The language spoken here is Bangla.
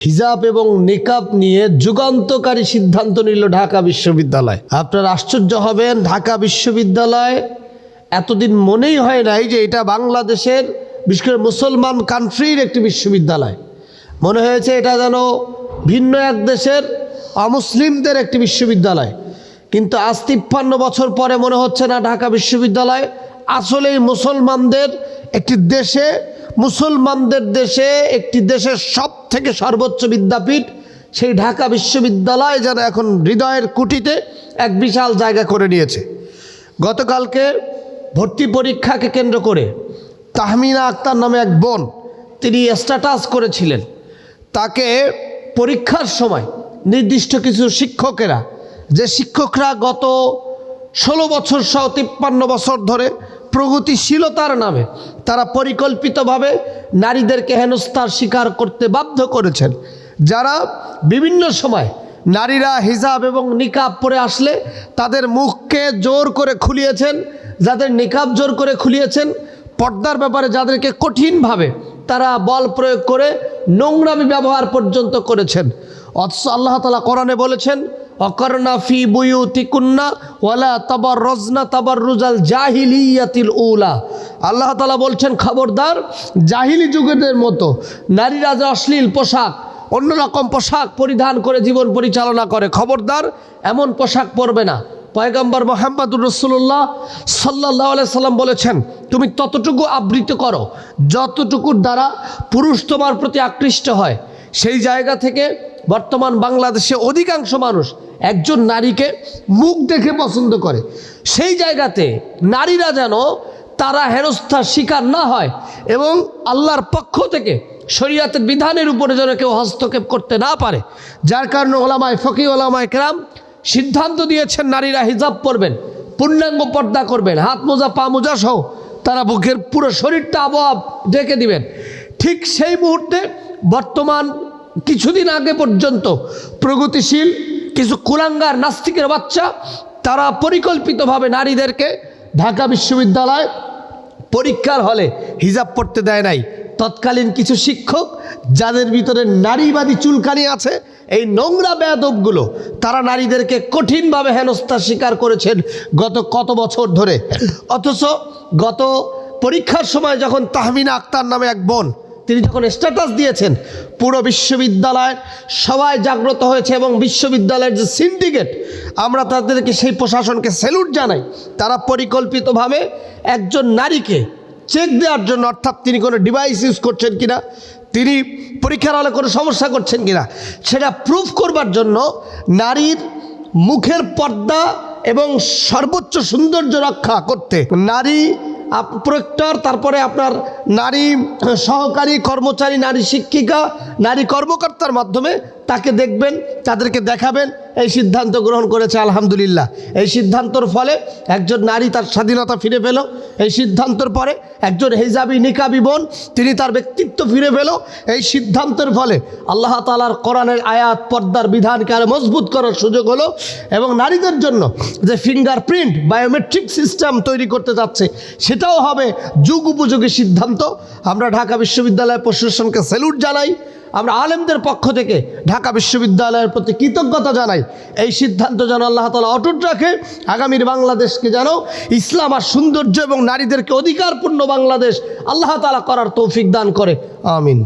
হিজাব এবং নিকাব নিয়ে যুগান্তকারী সিদ্ধান্ত নিল ঢাকা বিশ্ববিদ্যালয়। আপনার আশ্চর্য হবেন, ঢাকা বিশ্ববিদ্যালয় এতদিন মনেই হয় নাই যে এটা বাংলাদেশের, বিশেষ করে মুসলমান কান্ট্রির একটি বিশ্ববিদ্যালয়। মনে হয়েছে এটা যেন ভিন্ন এক দেশের অমুসলিমদের একটি বিশ্ববিদ্যালয়। কিন্তু আজ তিপ্পান্ন বছর পরে মনে হচ্ছে না ঢাকা বিশ্ববিদ্যালয় আসলেই মুসলমানদের একটি দেশে মুসলমানদের দেশে একটি দেশের সব থেকে সর্বোচ্চ বিদ্যাপীঠ, সেই ঢাকা বিশ্ববিদ্যালয় যেন এখন হৃদয়ের কুটিতে এক বিশাল জায়গা করে নিয়েছে। গতকালকে ভর্তি পরীক্ষাকে কেন্দ্র করে তাহমিনা আক্তার নামে এক বোন, তিনি স্ট্যাটাস করেছিলেন। তাকে পরীক্ষার সময় নির্দিষ্ট কিছু শিক্ষকেরা, যে শিক্ষকরা গত ষোলো বছর সহ তিপ্পান্ন বছর ধরে প্রগতিশীলতার নামে তারা পরিকল্পিতভাবে নারীদেরকে হেনস্থার শিকার করতে বাধ্য করেছেন। যারা বিভিন্ন সময় নারীরা হিজাব এবং নিকাব পরে আসলে তাদের মুখকে জোর করে খুলিয়েছেন, যাদের নিকাব জোর করে খুলিয়েছেন, পর্দার ব্যাপারে যাদেরকে কঠিনভাবে তারা বল প্রয়োগ করে নোংরামি ব্যবহার পর্যন্ত করেছেন। অথচ আল্লাহ তালা কোরআনে বলেছেন অকর্ণা ফি বুয়ুতিকুন্না ওয়ালা তাবার রজনা তাবার রুজাল জাহিলিয়াতিল উলা আল্লাহ তালা বলছেন, খবরদার, জাহিলি যুগের মতো নারীরা যে অশ্লীল পোশাক, অন্যরকম পোশাক পরিধান করে জীবন পরিচালনা করে। খবরদার, এমন পোশাক পরবে না। পয়গম্বর মোহাম্মদুর রসুল্লাহ সাল্লাহ সাল্লাম বলেছেন, তুমি ততটুকু আবৃত করো, যতটুকুর দ্বারা পুরুষ তোমার প্রতি আকৃষ্ট হয়। সেই জায়গা থেকে বর্তমান বাংলাদেশে অধিকাংশ মানুষ একজন নারীকে মুখ দেখে পছন্দ করে। সেই জায়গাতে নারীরা যেন তারা হেনস্থার শিকার না হয় এবং আল্লাহর পক্ষ থেকে শরীয়তের বিধানের উপরে যেন কেউ হস্তক্ষেপ করতে না পারে। যার কারণে ওলামায় ফকি ওলামায় কেরাম সিদ্ধান্ত দিয়েছেন, নারীরা হিজাব পরবেন, পূর্ণাঙ্গ পর্দা করবেন, হাত মোজা, পা মোজা সহ তারা বুকের পুরো শরীরটা আবহাওয়া ঢেকে দিবেন। ঠিক সেই মুহূর্তে বর্তমান কিছুদিন আগে পর্যন্ত প্রগতিশীল কিছু কুলাঙ্গার নাস্তিকের বাচ্চা, তারা পরিকল্পিতভাবে নারীদেরকে ঢাকা বিশ্ববিদ্যালয় পরীক্ষার হলে হিজাব পড়তে দেয় নাই। তৎকালীন কিছু শিক্ষক, যাদের ভিতরে নারীবাদী চুলকানি আছে, এই নোংরা বেয়াদবগুলো, তারা নারীদেরকে কঠিনভাবে হেনস্থার শিকার করেছেন গত কত বছর ধরে। অথচ গত পরীক্ষার সময় যখন তাহমিনা আক্তার নামে এক বোন তিনি যখন স্ট্যাটাস দিয়েছেন, পুরো বিশ্ববিদ্যালয়ের সবাই জাগ্রত হয়েছে এবং বিশ্ববিদ্যালয়ের যে সিন্ডিকেট আমরা তাদেরকে সেই প্রশাসনকে স্যালুট জানাই। তারা পরিকল্পিতভাবে একজন নারীকে চেক দেওয়ার জন্য, অর্থাৎ তিনি কোনো ডিভাইস ইউজ করছেন কিনা, তিনি পরীক্ষার আলো কোনো সমস্যা করছেন কিনা, সেটা প্রুফ করবার জন্য নারীর মুখের পর্দা এবং সর্বোচ্চ সৌন্দর্য রক্ষা করতে নারী প্রক্টর তারপরে আপনার নারী সহকারী কর্মচারী নারী শিক্ষিকা নারী কর্মকর্তার মাধ্যমে তাকে দেখবেন, তাদেরকে দেখাবেন, এই সিদ্ধান্ত গ্রহণ করেছে আলহামদুলিল্লাহ। এই সিদ্ধান্তর ফলে একজন নারী তার স্বাধীনতা ফিরে পেল, এই সিদ্ধান্তর পরে একজন হেজাবি নিকাবি বোন, তিনি তার ব্যক্তিত্ব ফিরে পেল, এই সিদ্ধান্তের ফলে আল্লাহ তালার কোরআনের আয়াত, পর্দার বিধানকে আরও মজবুত করার সুযোগ হলো এবং নারীদের জন্য যে ফিঙ্গার প্রিন্ট বায়োমেট্রিক সিস্টেম তৈরি করতে যাচ্ছে, সেটাও হবে যুগ উপযোগী সিদ্ধান্ত। আমরা ঢাকা বিশ্ববিদ্যালয় প্রশাসনকে স্যালুট জানাই। আমরা আলেমদের পক্ষ থেকে ঢাকা বিশ্ববিদ্যালয়ের প্রতি কৃতজ্ঞতা জানাই। এই সিদ্ধান্ত যেন আল্লাহ তালা অটুট রাখে, আগামীর বাংলাদেশকে যেন ইসলাম আর সৌন্দর্য এবং নারীদেরকে অধিকারপূর্ণ বাংলাদেশ আল্লাহ তালা করার তৌফিক দান করে। আমিন।